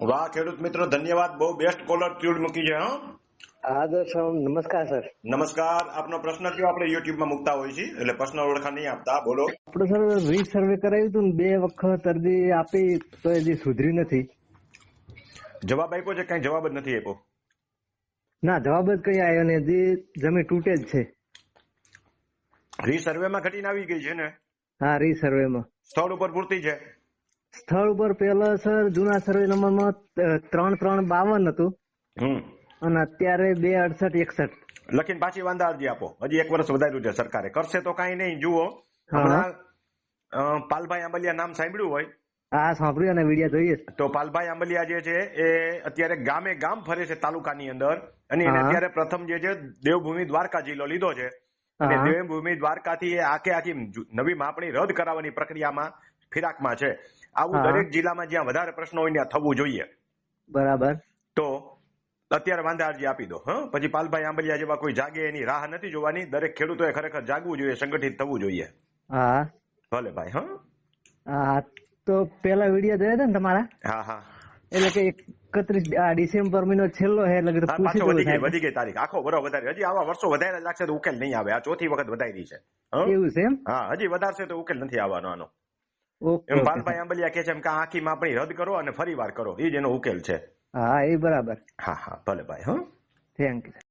વાહ ખેડૂત મિત્રો ધન્યવાદ. બહુ બેસ્ટ કોલર ટ્યુડ મૂકી છે હા. નમસ્કાર સર. નમસ્કાર. આપનો પ્રશ્ન કયો? આપણે યુટ્યુબમાં મુકતા હોય છે એટલે પ્રશ્ન ઓળખાણ નહીં આપતા. બોલો. આપણે સર રીસર્વે કરાવ્યું હતું બે વખત અરજી આપી તો હજી સુધરી નથી. જવાબ આપ્યો છે? કઈ જવાબ જ નથી આપ્યો. ના જવાબ જ કઈ આવ્યો ને હજી જમીન તૂટે જ છે. રીસર્વેમાં ઘટીને આવી ગઈ છે ને? હા રીસર્વે માં. સ્થળ ઉપર પૂરતી છે? સ્થળ ઉપર પેલા સર જૂના સર્વે નંબરમાં ત્રણ ત્રણ બાવન હતું. અને અત્યારે બે અડસઠ એકસઠ. લખીને પાછી વાંધા અરજી આપો. હજી એક વર્ષ વધાર્યું છે સરકારે. કરશે તો કાંઈ નહીં જુઓ. પાલભાઈ આંબલિયા નામ સાંભળ્યું હોય? હા સાંભળ્યું અને વીડિયો જોઈએ તો પાલભાઈ આંબલિયા જે છે એ અત્યારે ગામે ગામ ફરે છે તાલુકાની અંદર. અને એને અત્યારે પ્રથમ જે છે દેવભૂમિ દ્વારકા જિલ્લો લીધો છે. દેવભૂમિ દ્વારકાથી એ આખે આખી નવી માપણી રદ કરાવવાની પ્રક્રિયામાં ફિરાકમાં છે. આવું. દરેક જિલ્લામાં જ્યાં વધારે પ્રશ્નો હોય ત્યાં થવું જોઈએ. બરાબર. તો અત્યારે વાંધા અરજી આપી દો હા? પછી પાલભાઈ આંબલિયા જેવા કોઈ જાગે એની રાહ નથી જોવાની. દરેક ખેડૂતોએ ખરેખર જાગવું જોઈએ સંગઠિત થવું જોઈએ. હા. ભલે ભાઈ હા? હા તો પેલા વીડિયો જોયા હતા ને તમારા? હા હા. એટલે કે એકત્રીસ આ ડિસેમ્બર મહિનો છેલ્લો છે એટલે પૂછી વધી ગઈ વધી ગઈ તારીખ. આખો બરો વધારે. હજી આવા વર્ષો વધારે લાગશે તો ઉકેલ નહીં આવે. આ ચોથી વખત વધારી છે. એવું છે એમ? હા હજી વધારશે તો ઉકેલ નથી આવવાનો આનો. એમ ઓકે. પાલભાઈ આંબલિયા કે છે એમ કે આખી માપણી રદ કરો અને ફરી વાર કરો. એ જ એનો ઉકેલ છે. હા એ બરાબર. હા હા ભલે ભાઈ હા. Thank you